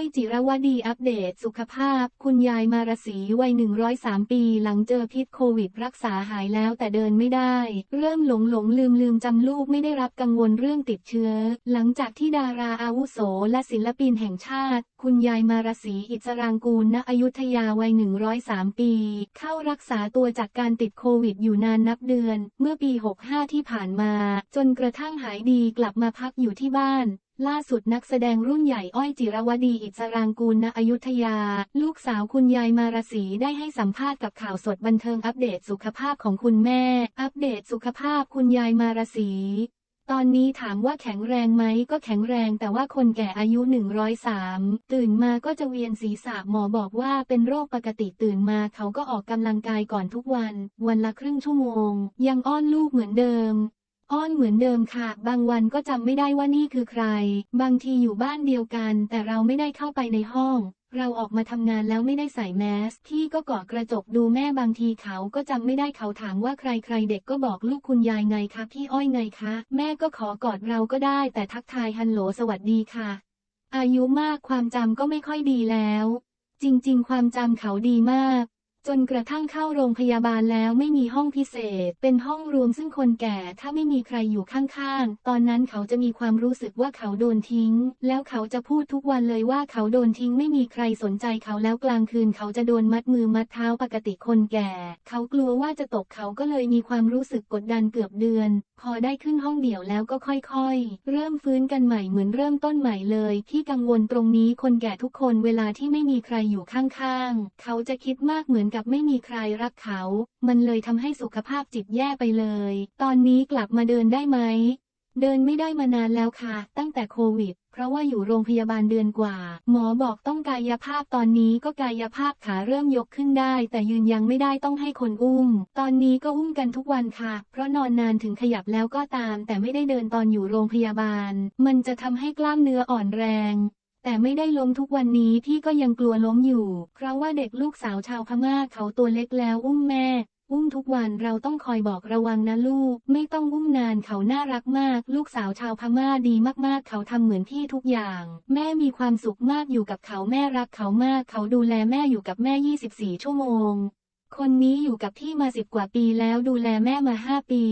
อยจิรวดีอัปเดตสุขภาพ คุณยายมารสีวัย 103 ปีหลังเจอพิษโควิดรักษาหายแล้วแต่เดินไม่ได้ เริ่มหลงหลงลืมลืมจำลูกไม่ได้รับกังวลเรื่องติดเชื้อ หลังจากที่ดาราอาวุโสและศิลปินแห่งชาติ คุณยายมารสีอิสรางกูลณอยุธยาวัย 103 ปี เข้ารักษาตัวจากการติดโควิดอยู่นานนับเดือน เมื่อปี 65 ที่ผ่านมา จนกระทั่งหายดีกลับมาพักอยู่ที่บ้าน ล่าสุดนักแสดงรุ่นใหญ่อ้อยจิรวดีอิสรางกูลณอยุธยา ลูกสาวคุณยายมารสีได้ให้สัมภาษณ์กับข่าวสดบันเทิงอัปเดตสุขภาพของคุณแม่ อัปเดตสุขภาพคุณยายมารสีตอนนี้ถามว่าแข็งแรงไหมก็แข็งแรงแต่ว่าคนแก่อายุ 103 ตื่นมาก็จะเวียนศีรษะหมอบอกว่าเป็นโรคปกติตื่นมาเขาก็ออกกำลังกายก่อนทุกวัน วันละครึ่งชั่วโมง ยังอ้อนลูกเหมือนเดิม อ้อนเหมือนเดิมค่ะ บางวันก็จำไม่ได้ว่านี่คือใคร บางทีอยู่บ้านเดียวกัน แต่เราไม่ได้เข้าไปในห้อง เราออกมาทำงานแล้วไม่ได้ใส่แมสพี่ก็เกาะกระจกดูแม่บางทีเขาก็จำไม่ได้เขาถามว่าใครใครเด็กก็บอกลูกคุณยายไงคะพี่อ้อยไงคะ แม่ก็ขอกอดเราก็ได้ แต่ทักทายฮัลโหลสวัสดีค่ะ อายุมากความจำก็ไม่ค่อยดีแล้ว จริง ๆ ความจำเขาดีมาก จนกระทั่งเข้าโรงพยาบาลแล้วไม่มีห้องพิเศษ เป็นห้องรวมซึ่งคนแก่ถ้าไม่มีใครอยู่ข้างๆ ตอนนั้นเขาจะมีความรู้สึกว่าเขาโดนทิ้ง แล้วเขาจะพูดทุกวันเลยว่าเขาโดนทิ้งไม่มีใครสนใจเขาแล้วกลางคืนเขาจะโดนมัดมือมัดเท้าปกติคนแก่ เขากลัวว่าจะตกเขาก็เลยมีความรู้สึกกดดันเกือบเดือน พอได้ขึ้นห้องเดี่ยวแล้วก็ค่อยๆ เริ่มฟื้นกันใหม่เหมือนเริ่มต้นใหม่เลย ที่กังวลตรงนี้คนแก่ทุกคนเวลาที่ไม่มีใครอยู่ข้างๆ เขาจะคิดมากเหมือนกับไม่มีใครรักเขา มันเลยทำให้สุขภาพจิตแย่ไปเลย ตอนนี้กลับมาเดินได้ไหม เดินไม่ได้มานานแล้วค่ะ ตั้งแต่โควิด เพราะว่าอยู่โรงพยาบาลเดือนกว่า หมอบอกต้องกายภาพตอนนี้ก็กายภาพขาเริ่มยกขึ้นได้ แต่ยืนยังไม่ได้ต้องให้คนอุ้ม ตอนนี้ก็อุ้มกันทุกวันค่ะ เพราะนอนนานถึงขยับแล้วก็ตาม แต่ไม่ได้เดินตอนอยู่โรงพยาบาล มันจะทำให้กล้ามเนื้ออ่อนแรง แต่ไม่ได้ล้มทุกวันนี้พี่ก็ยังกลัวล้มอยู่ เพราะว่าเด็กลูกสาวชาวพม่าเขาตัวเล็กแล้วอุ้มแม่ อุ้มทุกวันเราต้องคอยบอกระวังนะลูก ไม่ต้องอุ้มนานเขาน่ารักมาก ลูกสาวชาวพม่าดีมากๆ เขาทำเหมือนพี่ทุกอย่าง แม่มีความสุขมากอยู่กับเขาแม่รักเขามาก เขาดูแลแม่อยู่กับแม่ 24 ชั่วโมง คนนี้อยู่กับพี่มาสิบกว่าปีแล้วดูแลแม่มาห้าปี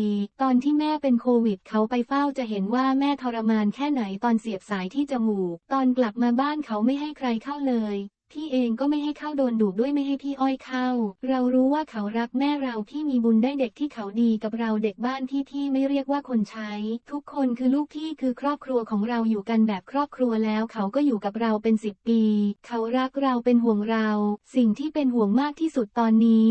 ตอนที่แม่เป็นโควิดเขาไปเฝ้าจะเห็นว่าแม่ทรมานแค่ไหนตอนเสียบสายที่จมูก ตอนกลับมาบ้านเขาไม่ให้ใครเข้าเลย พี่เองก็ไม่ให้เข้าโดนดุด้วยไม่ให้พี่อ้อยเข้า เรารู้ว่าเขารักแม่เราพี่มีบุญได้เด็กที่เขาดีกับเราเด็กบ้านที่ที่ไม่เรียกว่าคนใช้ ทุกคนคือลูกพี่คือครอบครัวของเราอยู่กันแบบครอบครัวแล้วเขาก็อยู่กับเราเป็นสิบปี เขารักเราเป็นห่วงเรา สิ่งที่เป็นห่วงมากที่สุดตอนนี้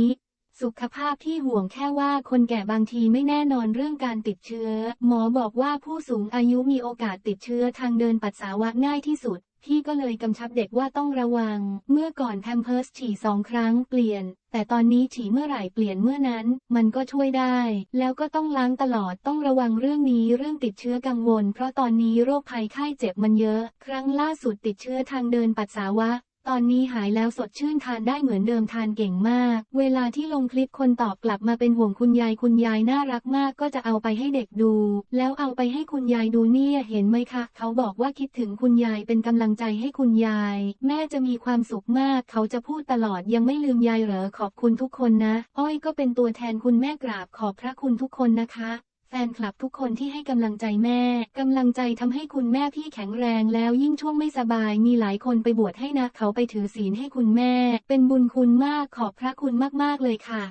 สุขภาพที่ห่วงแค่ว่าคนแก่บางทีไม่แน่นอนเรื่องการติดเชื้อ หมอบอกว่าผู้สูงอายุมีโอกาสติดเชื้อทางเดินปัสสาวะง่ายที่สุด พี่ก็เลยกำชับเด็กว่าต้องระวัง เมื่อก่อนแพมเพิร์สฉี่สองครั้งเปลี่ยน แต่ตอนนี้ฉี่เมื่อไหร่เปลี่ยนเมื่อนั้น มันก็ช่วยได้ แล้วก็ต้องล้างตลอดต้องระวังเรื่องนี้เรื่องติดเชื้อกังวล เพราะตอนนี้โรคภัยไข้เจ็บมันเยอะ ครั้งล่าสุดติดเชื้อทางเดินปัสสาวะ ตอนนี้หายแล้วสดชื่นทานได้เหมือนเดิมทานเก่งมาก เวลาที่ลงคลิปคนตอบกลับมาเป็นห่วงคุณยายคุณยายน่ารักมากก็จะเอาไปให้เด็กดู แล้วเอาไปให้คุณยายดูเนี่ยเห็นไหมคะ เขาบอกว่าคิดถึงคุณยายเป็นกำลังใจให้คุณยาย แม่จะมีความสุขมาก เขาจะพูดตลอดยังไม่ลืมยายเหรอขอบคุณทุกคนนะ อ้อยก็เป็นตัวแทนคุณแม่กราบขอบพระคุณทุกคนนะคะ แฟนคลับทุกคนที่ให้กำลังใจแม่ กำลังใจทำให้คุณแม่พี่แข็งแรงแล้วยิ่งช่วงไม่สบายมีหลายคนไปบวชให้นะเขาไปถือศีลให้คุณแม่ เป็นบุญคุณมากขอบพระคุณมากๆเลยค่ะ